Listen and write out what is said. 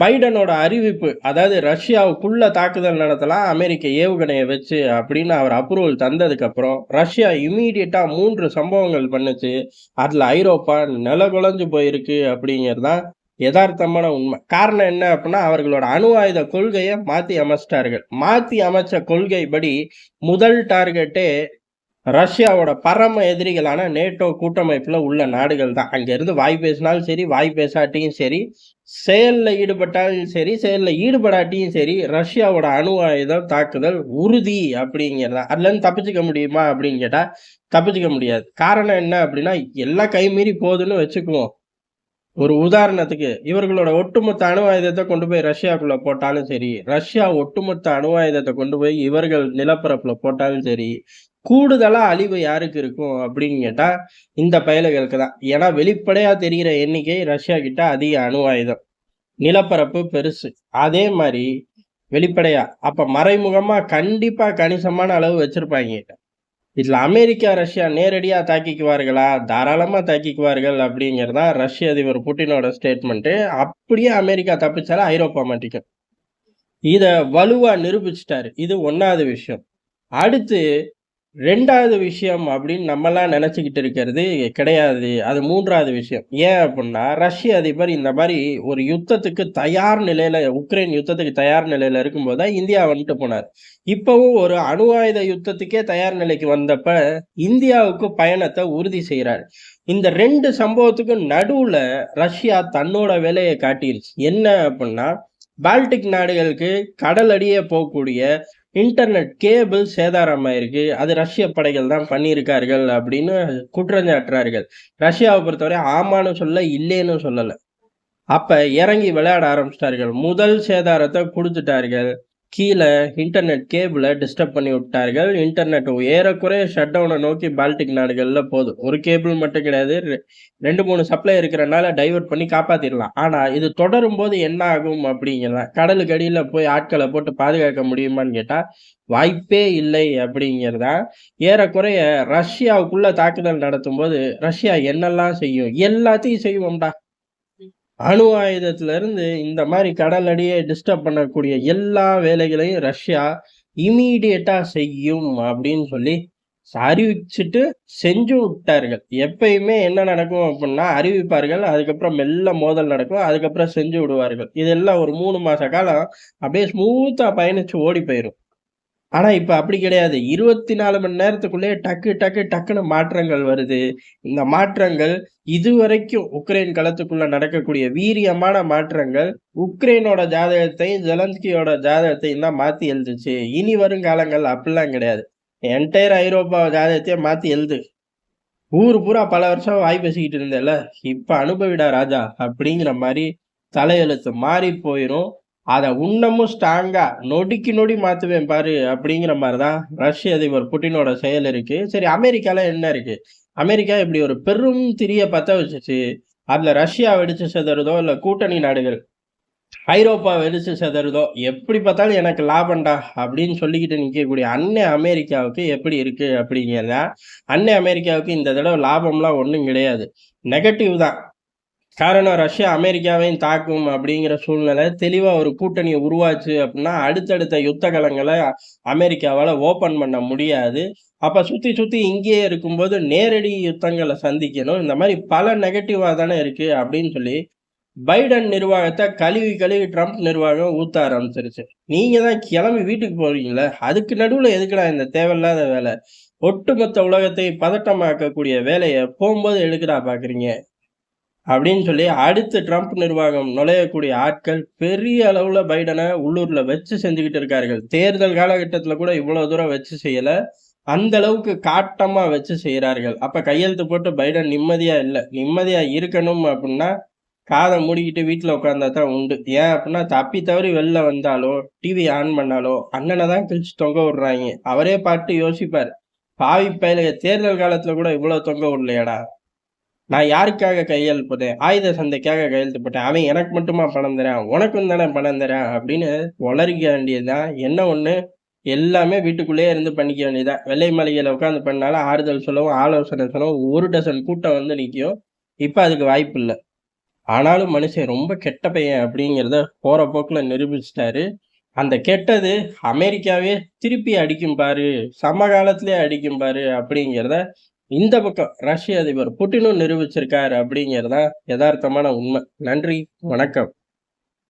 பைடனோட அறிவிப்பு அதாவது ரஷ்யாவுக்குள்ள தாக்குதல் நடத்தலாம் அமெரிக்க ஏவுகணையை வச்சு அப்படின்னு அவர் அப்ரூவல் தந்ததுக்கப்புறம் ரஷ்யா இமீடியட்டாக மூன்று சம்பவங்கள் பண்ணுச்சு. அதில் ஐரோப்பா நிலகுலைஞ்சு போயிருக்கு அப்படிங்கிறது தான் யதார்த்தமான உண்மை. காரணம் என்ன அப்படின்னா அவர்களோட அணு ஆயுத கொள்கையை மாற்றி அமைச்சிட்டார்கள். மாற்றி அமைச்ச கொள்கைப்படி முதல் டார்கெட்டே ரஷ்யாவோட பரம எதிரிகளான நேட்டோ கூட்டமைப்பில் உள்ள நாடுகள் தான். அங்கேருந்து வாய் பேசினாலும் சரி வாய் பேசாட்டியும் சரி செயலில் ஈடுபட்டாலும் சரி செயலில் ஈடுபடாட்டியும் சரி ரஷ்யாவோட அணு ஆயுதம் தாக்குதல் உறுதி அப்படிங்கிறது? அதுலேருந்து தப்பிச்சுக்க முடியுமா அப்படின்னு கேட்டால் தப்பிச்சுக்க முடியாது. காரணம் என்ன அப்படின்னா எல்லாம் கைமீறி போகுதுன்னு வச்சுக்குவோம். ஒரு உதாரணத்துக்கு இவர்களோட ஒட்டுமொத்த அணு ஆயுதத்தை கொண்டு போய் ரஷ்யாக்குள்ள போட்டாலும் சரி ரஷ்யா ஒட்டுமொத்த அணு ஆயுதத்தை கொண்டு போய் இவர்கள் நிலப்பரப்புல போட்டாலும் சரி கூடுதலாக அழிவு யாருக்கு இருக்கும் அப்படின்னு கேட்டால் இந்த பயலுகளுக்கு தான். ஏன்னா வெளிப்படையாக தெரிகிற எண்ணிக்கை ரஷ்யா கிட்ட அதிக அணு ஆயுதம். நிலப்பரப்பு பெருசு. அதே மாதிரி வெளிப்படையா அப்ப மறைமுகமா கண்டிப்பா கணிசமான அளவு வச்சிருப்பாங்க இதுல அமெரிக்கா ரஷ்யா நேரடியா தாக்கிக்குவார்களா? தாராளமா தாக்கிக்குவார்கள் அப்படிங்கிறது தான் ரஷ்ய அதிபர் புட்டினோட ஸ்டேட்மெண்ட் அப்படியே அமெரிக்கா தப்பிச்சாலும் ஐரோப்பா மாட்டிக்கும். இத வலுவா நிரூபிச்சிட்டாரு. இது ஒன்னாவது விஷயம். அடுத்து ரெண்டாவது விஷயம் அப்படின்னு நம்மலாம் நினச்சிக்கிட்டு இருக்கிறது கிடையாது. அது மூன்றாவது விஷயம். ஏன் அப்படின்னா ரஷ்ய அதிபர் இந்த மாதிரி ஒரு யுத்தத்துக்கு தயார் நிலையில் உக்ரைன் யுத்தத்துக்கு தயார் நிலையில் இருக்கும்போது தான் இந்தியா வந்துட்டு போனார். இப்போவும் ஒரு அணு ஆயுத யுத்தத்துக்கே தயார் நிலைக்கு வந்தப்ப இந்தியாவுக்கு பயணத்தை உறுதி செய்கிறார். இந்த ரெண்டு சம்பவத்துக்கும் நடுவில் ரஷ்யா தன்னோட வேலையை காட்டிருச்சு. என்ன அப்படின்னா பால்டிக் நாடுகளுக்கு கடல் அடியே போகக்கூடிய இன்டர்நெட் கேபிள் சேதாரமாயிருக்கு. அது ரஷ்ய படைகள் தான் பண்ணியிருக்கார்கள் அப்படின்னு குற்றஞ்சாட்டுறார்கள். ரஷ்யாவை பொறுத்தவரை ஆமான்னு சொல்ல இல்லைன்னு சொல்லலை. அப்ப இறங்கி விளையாட ஆரம்பிச்சிட்டார்கள். முதல் சேதாரத்தை கொடுத்துட்டார்கள். கீழே இன்டர்நெட் கேபிளை டிஸ்டர்ப் பண்ணி விட்டார்கள். இன்டர்நெட் ஏறக்குறைய ஷட் டவுனை நோக்கி பால்டிக் நாடுகளில் போதும் ஒரு கேபிள் மட்டும் கிடையாது. ரெண்டு மூணு சப்ளை இருக்கிறனால டைவர்ட் பண்ணி காப்பாற்றிடலாம் ஆனால் இது தொடரும் போது என்ன ஆகும் அப்படிங்கிறதான் கடலுக்கு அடியில் போய் ஆட்களை போட்டு பாதுகாக்க முடியுமான்னு கேட்டால் வாய்ப்பே இல்லை அப்படிங்கிறதா ஏறக்குறைய ரஷ்யாவுக்குள்ளே தாக்குதல் நடத்தும் போது ரஷ்யா என்னெல்லாம் செய்யும்? எல்லாத்தையும் செய்வோம்டா. அணு ஆயுதத்திலிருந்து இந்த மாதிரி கடல் அடியை டிஸ்டர்ப் பண்ணக்கூடிய எல்லா வேலைகளையும் ரஷ்யா இமீடியட்டா செய்யும் அப்படின்னு சொல்லி அறிவிச்சுட்டு செஞ்சு விட்டார்கள். எப்பயுமே என்ன நடக்கும் அப்படின்னா அறிவிப்பார்கள் அதுக்கப்புறம் மெல்ல மோதல் நடக்கும் அதுக்கப்புறம் செஞ்சு விடுவார்கள். இதெல்லாம் ஒரு மூணு மாச காலம் அப்படியே ஸ்மூத்தா பயணிச்சு ஓடி போயிடும் ஆனால் இப்போ அப்படி கிடையாது. இருபத்தி நாலு மணி நேரத்துக்குள்ளேயே டக்கு டக்கு டக்குன்னு மாற்றங்கள் வருது. இந்த மாற்றங்கள் இதுவரைக்கும் உக்ரைன் களத்துக்குள்ள நடக்கக்கூடிய வீரியமான மாற்றங்கள் உக்ரைனோட ஜாதகத்தையும் ஜெலன்ஸ்கியோட ஜாதகத்தையும் தான் மாற்றி எழுதுச்சு. இனி வரும் காலங்கள் அப்படிலாம் கிடையாது. என்டையர் ஐரோப்பா ஜாதகத்தையும் மாற்றி எழுது. ஊர் பூரா பல வருஷம் வாய் பேசிக்கிட்டு இருந்தேல இப்போ அனுபவிடா ராஜா அப்படிங்கிற மாதிரி தலையெழுத்து மாறி போயிடும் அதை இன்னமும் ஸ்ட்ராங்காக நொடிக்கு நொடி மாற்றுவேன் பாரு அப்படிங்கிற மாதிரி தான் ரஷ்ய அதிபர் புட்டினோட செயல் இருக்கு. சரி அமெரிக்கால என்ன இருக்கு? அமெரிக்கா இப்படி ஒரு பெரும் திரிய பத்த வச்சுச்சு. அதில் ரஷ்யா வெடிச்சு செதறதோ இல்லை கூட்டணி நாடுகள் ஐரோப்பா வெடிச்சு செதறதோ எப்படி பார்த்தாலும் எனக்கு லாபம்டா அப்படின்னு சொல்லிக்கிட்டு நிற்கக்கூடிய அன்னை அமெரிக்காவுக்கு எப்படி இருக்கு அப்படிங்கிறதா? அன்னை அமெரிக்காவுக்கு இந்த தடவை லாபம்லாம் ஒன்றும் கிடையாது. நெகட்டிவ் தான். காரணம் ரஷ்யா அமெரிக்காவையும் தாக்கும் அப்படிங்கிற சூழ்நிலை தெளிவாக ஒரு கூட்டணியை உருவாச்சு அப்படின்னா அடுத்தடுத்த யுத்த களங்களை அமெரிக்காவால் ஓப்பன் பண்ண முடியாது. அப்போ சுற்றி சுற்றி இங்கேயே இருக்கும்போது நேரடி யுத்தங்களை சந்திக்கணும். இந்த மாதிரி பல நெகட்டிவாக தானே இருக்குது அப்படின்னு சொல்லி பைடன் நிர்வாகத்தை கழுவி கழுவி ட்ரம்ப் நிர்வாகம் ஊத்த ஆரம்பிச்சிருச்சு. நீங்கள் தான் கிளம்பி வீட்டுக்கு போறீங்களே? அதுக்கு நடுவில் எதுக்குடா இந்த தேவையில்லாத வேலை? ஒட்டுமொத்த உலகத்தை பதட்டமாக்கக்கூடிய வேலையை போகும்போது எடுக்கடா பார்க்குறீங்க அப்படின்னு சொல்லி அடுத்து ட்ரம்ப் நிர்வாகம் நுழையக்கூடிய ஆட்கள் பெரிய அளவில் பைடனை உள்ளூரில் வச்சு செஞ்சுக்கிட்டு இருக்கார்கள். தேர்தல் காலகட்டத்தில் கூட இவ்வளோ தூரம் வச்சு செய்யலை. அந்த அளவுக்கு காட்டமாக வச்சு செய்கிறார்கள். அப்போ கையெழுத்து போட்டு பைடன் நிம்மதியாக இல்லை. நிம்மதியாக இருக்கணும் அப்படின்னா காதை மூடிக்கிட்டு வீட்டில் உட்காந்தா தான் உண்டு. ஏன் அப்படின்னா தப்பி தவறி வெளில வந்தாலோ டிவி ஆன் பண்ணாலோ அண்ணனை தான் கிழிச்சு தொங்க விடுறாங்க. அவரே பாட்டு யோசிப்பார். பாவி பயில தேர்தல் காலத்தில் கூட இவ்வளோ தொங்க விடலையாடா. நான் யாருக்காக கையெழுத்து போட்டேன்? ஆயுத சந்தைக்காக கையெழுத்து போட்டேன். அவன் எனக்கு மட்டுமா பணம் தரேன்? உனக்கும் தானே பணம் தரேன்? அப்படின்னு உளறிக்க வேண்டியதுதான். என்ன ஒண்ணு? எல்லாமே வீட்டுக்குள்ளேயே இருந்து பண்ணிக்க வேண்டியதான் வெள்ளை மாளிகையில உட்காந்து பண்ணாலும் ஆறுதல் சொல்லவும் ஆலோசனை சொல்லவும் ஒரு டசன் கூட்டம் வந்து நிற்கும். இப்போ அதுக்கு வாய்ப்பு இல்லை. ஆனாலும் மனுஷன் ரொம்ப கெட்ட பையன் அப்படிங்கிறத போற போக்குல நிரூபிச்சிட்டாரு. அந்த கெட்டது அமெரிக்காவே திருப்பி அடிக்கும் பாரு, சமகாலத்திலே அடிக்கும் பாரு அப்படிங்கிறத இந்த பக்கம் ரஷ்ய அதிபர் புட்டினும் நிரூபிச்சிருக்காரு அப்படிங்கிறது தான் யதார்த்தமான உண்மை. நன்றி, வணக்கம்.